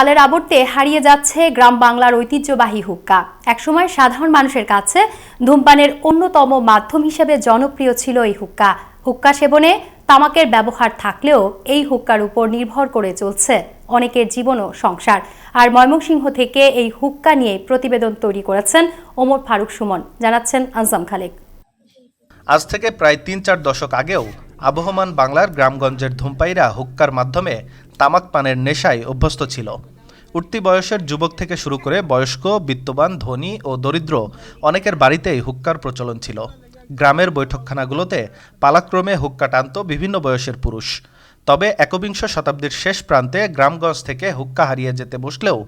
কালের আবর্তে হারিয়ে যাচ্ছে গ্রাম বাংলার ঐতিহ্যবাহী হুক্কা। একসময় সাধারণ মানুষের কাছে ধূমপানের অন্যতম মাধ্যম হিসেবে জনপ্রিয় ছিল এই হুক্কা। হুক্কা সেবনে তামাকের ব্যবহার থাকলেও এই হুক্কার উপর নির্ভর করে চলছে অনেকের জীবন ও সংসার। আর ময়মনসিংহ থেকে এই হুক্কা নিয়ে প্রতিবেদন তৈরি করেছেন ওমর ফারুক সুমন। জানাচ্ছেন আজম খালেক। আজ থেকে প্রায় তিন চার দশক আগেও আবহমান বাংলার গ্রামগঞ্জের ধূমপাইরা হুক্কার মাধ্যমে তামাক পানের নেশায় অভ্যস্ত ছিল। উঠতি বয়সের যুবক থেকে শুরু করে বয়স্ক, বিত্তবান, ধনী ও দরিদ্র অনেকের বাড়িতেই হুক্কার প্রচলন ছিল। গ্রামের বৈঠকখানাগুলোতে পালাক্রমে হুক্কা টানত বিভিন্ন বয়সের পুরুষ। তবে একবিংশ শতাব্দীর শেষ প্রান্তে গ্রামগঞ্জ থেকে হুক্কা হারিয়ে যেতে বসলেও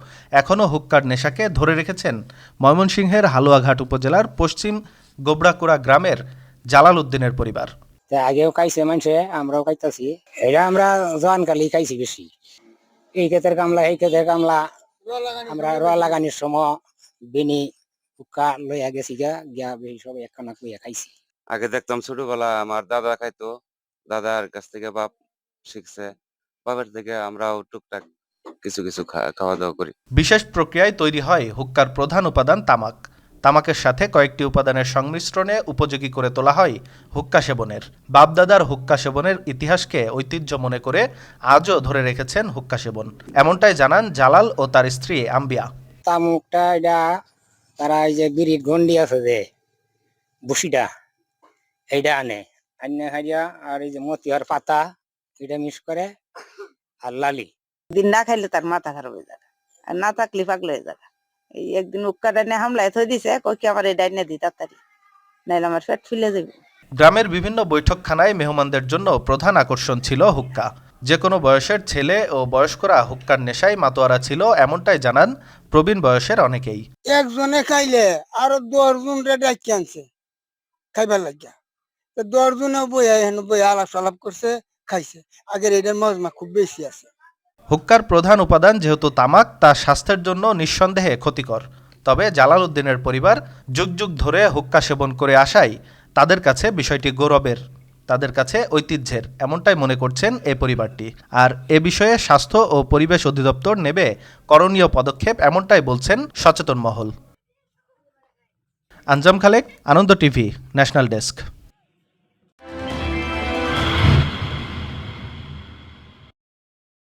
এখনও হুক্কার নেশাকে ধরে রেখেছেন ময়মনসিংহের হালুয়াঘাট উপজেলার পশ্চিম গোবরাকুড়া গ্রামের জালাল উদ্দিনের পরিবার। তা আগেও খাইছে মানুষে আমরাও খাইতাছি এটা আমরা জোয়ান কালি খাইছি বেশি। এই ক্ষেতের কামলা এই ক্ষেতের কামলা আমরা রোয়া লাগানোর সময় বিনি উকা লইয়া গেছি গা গিয়া বেশি সব একখানা লইয়া খাইছি। আগে দেখতাম ছোটবেলা আমার দাদা খাইতো দাদার কাছ থেকে বাপ শিখছে বাবার থেকে আমরাও টুকটাক কিছু কিছু খাওয়া দাওয়া করি। বিশেষ প্রক্রিয়ায় তৈরি হয় হুক্কার প্রধান উপাদান তামাক। তামাকের সাথে কয়েকটি উপাদানের সংমিশ্রণে উপযোগী করে তোলা হয় হুক্কা সেবনের। বাপদাদার হুক্কা সেবনের ইতিহাসকে ঐতিহ্য মনে করে আজও ধরে রেখেছেন হুক্কা সেবন। এমনটাই জানান জালাল ও তার স্ত্রী আম্বিয়া। তামুকটা এটা তারা এই যে বিড়ির গন্ডি আছে যে বুসিটা এইটা আনে। আনে খাইয়া আর এই যে মতিহার পাতা এটা মিক্স করে আর লালি। দিন না খাইলে তার মাথা খারাপ হয়ে যাবে। আর না থাকলে পাগল হয়ে যাবে। একদিন উক্কা ডাইনে হামলায় থই দিছে কই কি আমার এই ডাইনে দি তাড়াতাড়ি নাইলে আমার পেট ফুলে যাবে গ্রামের বিভিন্ন বৈঠকখানায় মেহমানদের জন্য প্রধান আকর্ষণ ছিল হুক্কা। যে কোনো বয়সের ছেলে ও বয়স্করা হুক্কার নেশায় মাতোয়ারা ছিল এমনটাই জানান প্রবীণ বয়সের অনেকেই। একজনে খাইলে আরও দশ জন ডাকি আনছে খাইবার লাগিয়া। তো দশ জনে বইয়া হেন বইয়া আলাপ সালাপ করছে খাইছে। আগের এটার মজমা খুব বেশি আছে। হুক্কার প্রধান উপাদান যেহেতু তামাক, তা স্বাস্থ্যের জন্য নিঃসন্দেহে ক্ষতিকর। তবে জালাল উদ্দিনের পরিবার যুগ যুগ ধরে হুক্কা সেবন করে আসায় তাদের কাছে বিষয়টি গৌরবের, তাদের কাছে ঐতিহ্যের, এমনটাই মনে করছেন এই পরিবারটি। আর এ বিষয়ে স্বাস্থ্য ও পরিবেশ অধিদপ্তর নেবে করণীয় পদক্ষেপ, এমনটাই বলছেন সচেতন মহল। Anjam Khalek, Ananda TV, national desk.